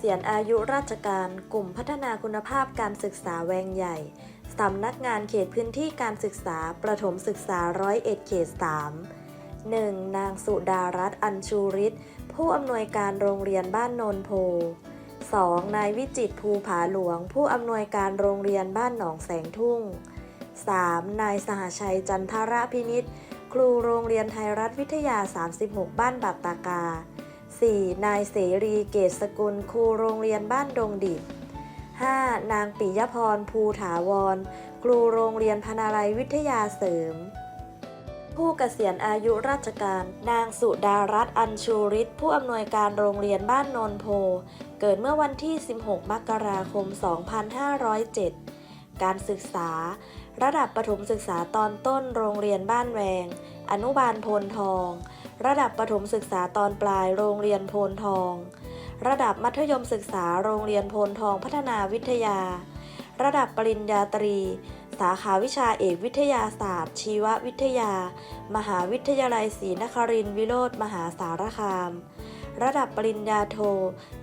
ษียณอายุราชการ กลุ่มพัฒนาคุณภาพการศึกษาแวงใหญ่ สำนักงานเขตพื้นที่การศึกษา ประถมศึกษาร้อยเอ็ดเขต3 1. นางสุดารัตน์อัญชูริศผู้อำนวยการโรงเรียนบ้านโนนโพ 2. นายวิจิตภูผาหลวง ผู้อำนวยการโรงเรียนบ้านหนองแสงทุ่ง 3. นายสหชัยจันทระพินิษครูโรงเรียนไทยรัฐวิทยา 36 บ้านบัตตากา 4. นายเสรีเกษสกุลครูโรงเรียนบ้านดงดิบ 5. นางปิยพรภูถาวร ครูโรงเรียนพนาลัยวิทยาเสริม ผู้เกษียณอายุราชการ นางสุดารัตน์อัญชูริศผู้อำนวยการโรงเรียนบ้านโนนโพ เกิดเมื่อวันที่ 16 มกราคม 2507 การศึกษา ระดับประถมศึกษาตอนต้นโรงเรียนบ้านแวง อนุบาลโพนทอง ระดับประถมศึกษาตอนปลายโรงเรียนโพนทอง ระดับมัธยมศึกษาโรงเรียนโพนทองพัฒนาวิทยา ระดับปริญญาตรี สาขาวิชาเอกวิทยาศาสตร์ ชีววิทยา มหาวิทยาลัยศรีนครินทร์วิโรธมหาสารคาม ระดับปริญญาโท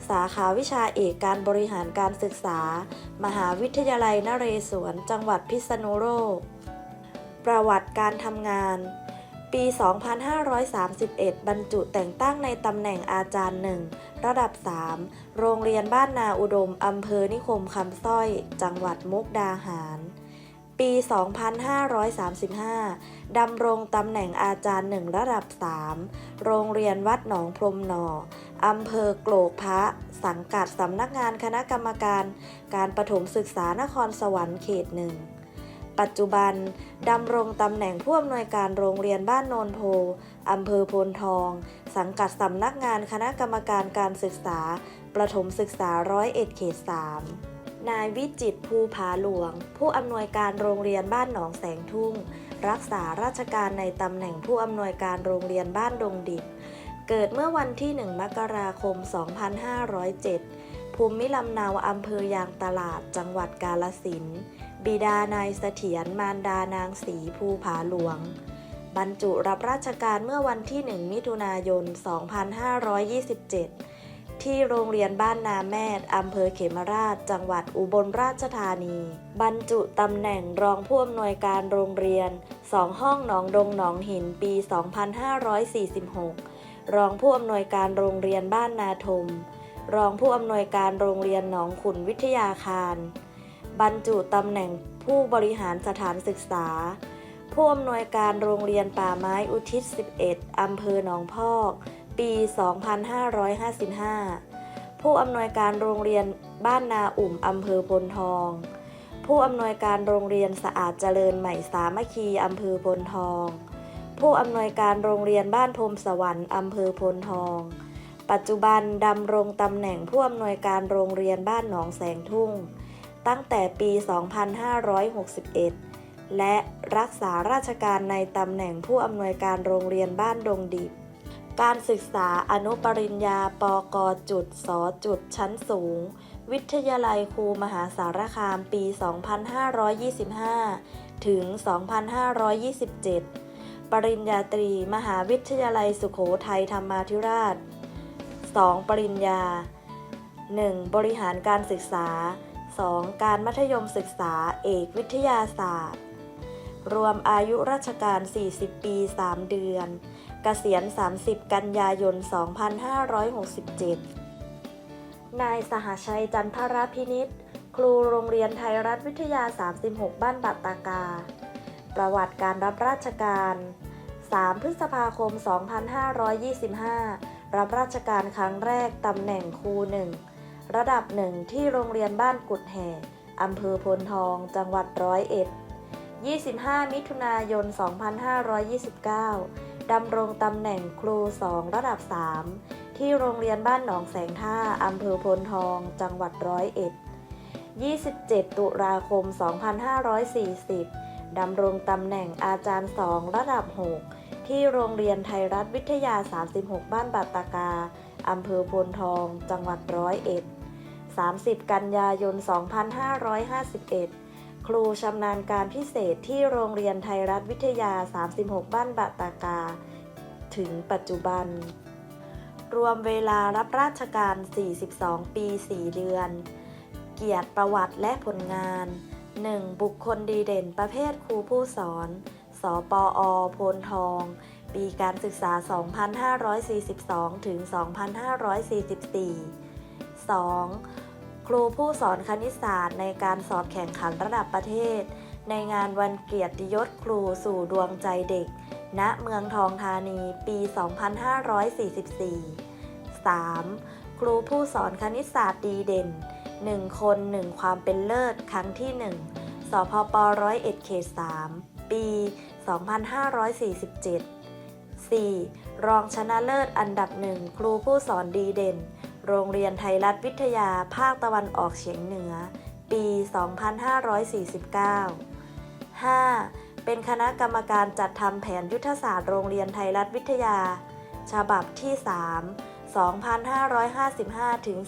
สาขาวิชาเอกการบริหารการศึกษา มหาวิทยาลัยนเรศวรจังหวัดพิษณุโลกประวัติการทำงาน ปี 2531 บรรจุแต่งตั้งในตำแหน่งอาจารย์หนึ่งระดับ 3 โรงเรียนบ้านนาอุดม อำเภอนิคมคำสร้อย จังหวัดมุกดาหาร ปี 2535 ดำรงตำแหน่งอาจารย์หนึ่งระดับ 3 โรงเรียนวัดหนองพรมหนออำเภอโกรกพระ สังกัดสำนักงานคณะกรรมการ การประถมศึกษานครสวรรค์เขตหนึ่ง ปัจจุบันดำรงตำแหน่งผู้อำนวยการโรงเรียนบ้านโนนโพอำเภอโพนทอง สังกัดสำนักงานคณะกรรมการการศึกษา ประถมศึกษาร้อยเอ็ดเขตสามนายวิจิตภูผาหลวง ผู้อำนวยการโรงเรียนบ้านหนองแสงทุ่ง รักษาราชการในตำแหน่งผู้อำนวยการโรงเรียนบ้านดงดิบ เกิดเมื่อวันที่ 1 มกราคม 2507 ภูมิลำเนาอำเภอยางตลาดจังหวัดกาลสินธุ์ บิดานายเสถียรมารดานางศรีภูผาหลวง บรรจุรับราชการเมื่อวันที่ 1 มิถุนายน 2527 ที่โรงเรียนบ้านนาแมดอำเภอเขมราช จังหวัดอุบลราชธานี บรรจุตำแหน่งรองผู้อำนวยการโรงเรียน 2 ห้องหนองดงหนองหินปี 2546 รองผู้อำนวยการโรงเรียนบ้านนาทม รองผู้อำนวยการโรงเรียนหนองขุนวิทยาคาร บรรจุตำแหน่งผู้บริหารสถานศึกษา ผู้อำนวยการโรงเรียนป่าไม้อุทิศ 11 อำเภอหนองพอก ปี 2555 ผู้อำนวยการโรงเรียนบ้านนาอุ่มอำเภอพลทอง ผู้อำนวยการโรงเรียนสะอาดเจริญใหม่สามัคคีอำเภอพลทอง ผู้อำนวยการโรงเรียนบ้านพรมสวรรค์อำเภอพลทอง ปัจจุบันดำรงตำแหน่งผู้อำนวยการโรงเรียนบ้านหนองแสงทุ่ง ตั้งแต่ปี 2561 และรักษาราชการในตำแหน่งผู้อำนวยการโรงเรียนบ้านดงดิบ การศึกษาอนุปริญญาปกจุดสจุดชั้นสูง วิทยาลัยครูมหาสารคามปี 2525 ถึง 2527 ปริญญาตรีมหาวิทยาลัยสุโขทัยธรรมาธิราช 2. ปริญญา 1. บริหารการศึกษา 2. การมัธยมศึกษาเอกวิทยาศาสตร์ รวมอายุราชการ 40 ปี 3 เดือนเกษียณ 30 กันยายน 2567 นายสหชัยจันทรพินิษครูโรงเรียนไทยรัฐวิทยา 36 บ้านบัตตากา ประวัติการรับราชการ 3 พฤษภาคม 2525 รับราชการครั้งแรกตำแหน่งครูหนึ่ง ระดับหนึ่งที่โรงเรียนบ้านกุดแห่อำเภอพลทองจังหวัดร้อยเอ็ด 25 มิถุนายน 2529 ดำรงตำแหน่งครู 2 ระดับ 3 ที่โรงเรียนบ้านหนองแสงท่าอำเภอพลทอง จังหวัดร้อยเอ็ด 27 ตุลาคม 2540 ดำรงตำแหน่งอาจารย์ 2 ระดับ 6 ที่โรงเรียนไทยรัฐวิทยา 36 บ้านบัตตากาอำเภอพลทอง จังหวัดร้อยเอ็ด 30 กันยายน 2551 ครูชำนาญการพิเศษที่โรงเรียนไทยรัฐวิทยา 36 บ้านบัตากา ถึงปัจจุบัน รวมเวลารับราชการ 42 ปี 4 เดือน เกียรติประวัติและผลงาน 1. บุคคลดีเด่นประเภทครูผู้สอน สปอโพนทอง ปีการศึกษา 2542 ถึง 2544 2. ครูผู้สอนคณิตศาสตร์ในการสอบแข่งขันระดับประเทศ ในงานวันเกียรติยศครูสู่ดวงใจเด็ก ณ เมืองทองธานีปี 2544 3. ครูผู้สอนคณิตศาสตร์ดีเด่น 1 คน 1 ความเป็นเลิศครั้งที่ 1 สพปร้อยเอ็ดเขต 3 ปี 2547 4. รองชนะเลิศอันดับหนึ่งครูผู้สอนดีเด่น โรงเรียนไทยรัฐวิทยาภาคตะวันออกเฉียงเหนือ ปี 2549 5. เป็นคณะกรรมการจัดทำแผนยุทธศาสตร์โรงเรียนไทยรัฐวิทยา ฉบับที่ 3 2555 ถึง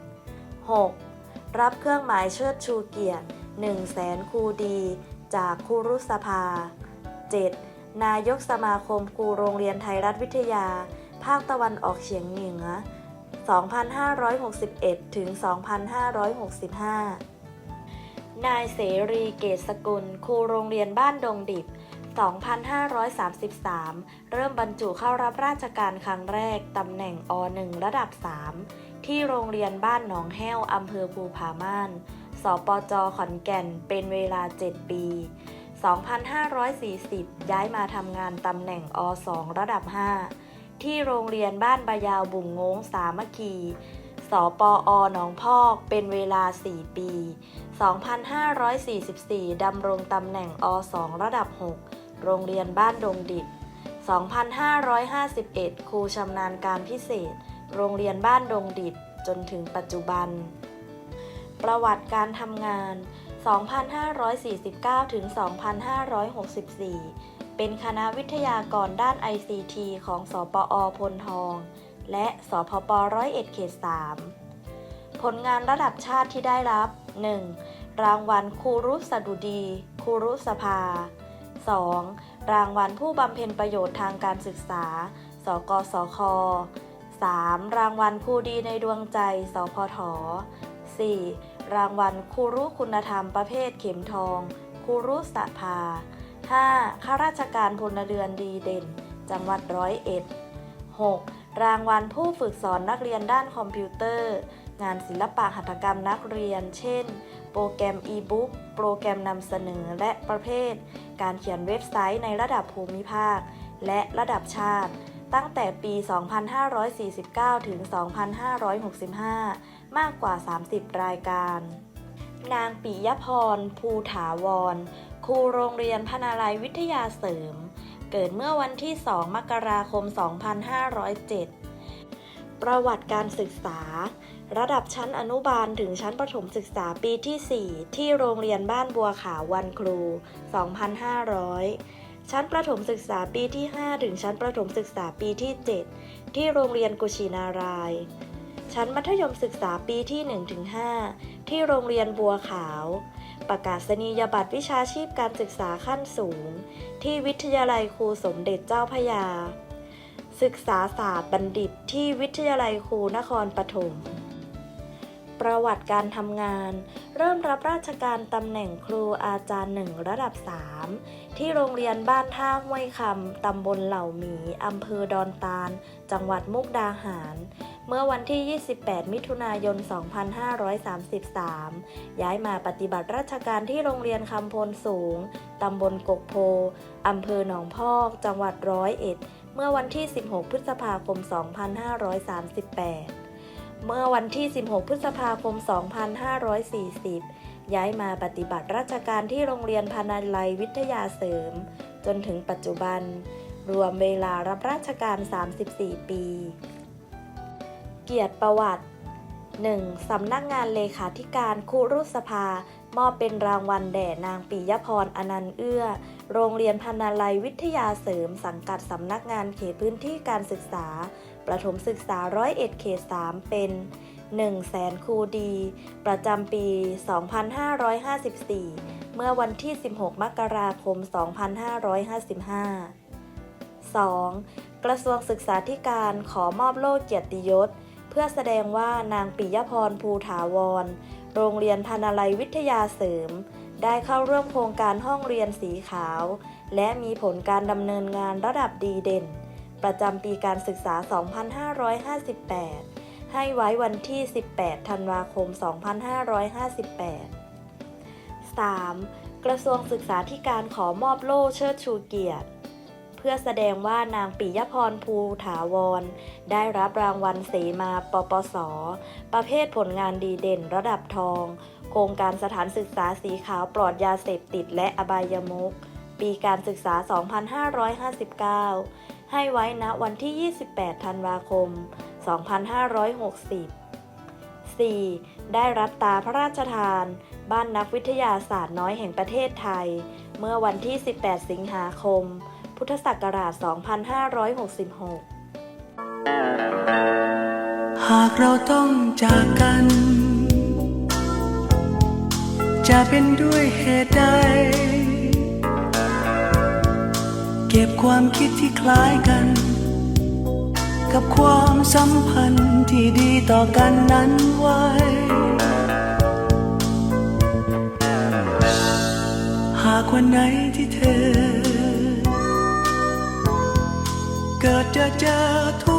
2558 6. รับเครื่องหมายเชิดชูเกียรติ1 0 0 0 0แสนครูดี จากครูรุษภา 7. นายกสมาคมครูโรงเรียนไทยรัฐวิทยา ภาคตะวันออกเฉียงเหนือ 2561 ถึง 2565 นายเสรีเกษสกุล ครูโรงเรียนบ้านดงดิบ 2533 เริ่มบรรจุเข้ารับราชการครั้งแรก ตำแหน่งอ .1 ระดับ 3 ที่โรงเรียนบ้านหนองแห้ว อำเภอภูผาม่าน สปจขอนแก่น เป็นเวลา 7 ปี 2540 ย้ายมาทำงานตำแหน่งอ 2 ระดับ 5 ที่โรงเรียนบ้านบายาวบุ่งงงสามัคคี สปอหนองพอกเป็นเวลา 4 ปี 2544 ดำรงตำแหน่งอ2ระดับ 6 โรงเรียนบ้านดงดิบ 2551 ครูชำนาญการพิเศษ โรงเรียนบ้านดงดิบ จนถึงปัจจุบัน ประวัติการทำงาน 2549 ถึง 2564 เป็นคณะวิทยากรด้าน ICT ของสปอพลทอง และสพปร้อยเอ็ดเขต3ผลงานระดับชาติที่ได้รับ 1. รางวัลครูรุสดุดีครูรุสภา 2. รางวัลผู้บำเพ็ญประโยชน์ทางการศึกษา สกสค 3. รางวัลครูดีในดวงใจ สพท 4. รางวัลครูรู้คุณธรรมประเภทเข็มทองครูรู้สภา 5. ข้าราชการพลเรือนดีเด่น จังหวัดร้อยเอ็ด 6. รางวัลผู้ฝึกสอนนักเรียนด้านคอมพิวเตอร์ งานศิลปะหัตถกรรมนักเรียน เช่น โปรแกรมอีบุ๊กโปรแกรมนำเสนอและประเภท การเขียนเว็บไซต์ในระดับภูมิภาค และระดับชาติ ตั้งแต่ปี 2549 ถึง 2565 มากกว่า 30 รายการ นางปิยพร ภูถาวร ครูโรงเรียนพนาลัยวิทยาเสริม เกิดเมื่อวันที่ 2 มกราคม 2507 ประวัติการศึกษา ระดับชั้นอนุบาลถึงชั้นประถมศึกษาปีที่ 4 ที่โรงเรียนบ้านบัวขาววันครู 2,500 ชั้นประถมศึกษาปีที่ 5 ถึงชั้นประถมศึกษาปีที่ 7 ที่โรงเรียนกุชินารายชั้นมัธยมศึกษาปีที่ 1-5 ที่โรงเรียนบัวขาว ประกาศนียบัตรวิชาชีพการศึกษาขั้นสูง ที่วิทยาลัยครูสมเด็จเจ้าพยา ศึกษาศาสตร์บัณฑิตที่วิทยาลัยครูนครปฐม ประวัติการทำงาน เริ่มรับราชการตำแหน่งครูอาจารย์หนึ่งระดับ 3 ที่โรงเรียนบ้านท่าห้วยคำตำบลเหล่าหมีอำเภอดอนตาล จังหวัดมุกดาหาร เมื่อวันที่ 28 มิถุนายน 2533 ย้ายมาปฏิบัติราชการที่โรงเรียนคำพลสูง ตำบลกกโพอำเภอหนองพอก จังหวัดร้อยเอ็ด เมื่อวันที่ 16 พฤษภาคม 2538 เมื่อวันที่ 16 พฤษภาคม 2540 ย้ายมาปฏิบัติราชการที่โรงเรียนพานาลัยวิทยาเสริม จนถึงปัจจุบัน รวมเวลารับราชการ 34 ปี เกียรติประวัติ 1. สำนักงานเลขาธิการครูรุษภามอบเป็นรางวัลแด่นางปิยพรอนันต์เอื้อ โรงเรียนพานาลัยวิทยาเสริม สังกัดสำนักงานเขตพื้นที่การศึกษา ประถมศึกษาร้อยเอ็ดเขต3เป็น 1แสนครูดี ประจำปี 2554 เมื่อวันที่ 16 มกราคม 2555 2. กระทรวงศึกษาธิการขอมอบโล่เกียรติยศ เพื่อแสดงว่านางปิยพรภูถาวร โรงเรียนพานาลัยวิทยาเสริม ได้เข้าร่วมโครงการห้องเรียนสีขาว และมีผลการดำเนินงานระดับดีเด่น ประจำปีการศึกษา 2558 ให้ไว้วันที่ 18 ธันวาคม 2558 3. กระทรวงศึกษาธิการขอมอบโล่เชิดชูเกียรติ เพื่อแสดงว่านางปิยพรภูถาวร ได้รับรางวัลเสมาปปส ประเภทผลงานดีเด่นระดับทอง โครงการสถานศึกษาสีขาวปลอดยาเสพติดและอบายมุขปีการศึกษา 2559 ให้ไว้ณวันที่ 28 ธันวาคม 2560 4. ได้รับตาพระราชทาน บ้านนักวิทยาศาสตร์น้อยแห่งประเทศไทย เมื่อวันที่ 18 สิงหาคม พุทธศักราช 2566 หากเราต้องจากกัน จะเป็นด้วยเหตุใด เก็บความคิดที่คล้ายกัน กับความสัมพันธ์ที่ดีต่อกันนั้นไว้ หากวันไหนที่เธอ เกิดจะเจอทุ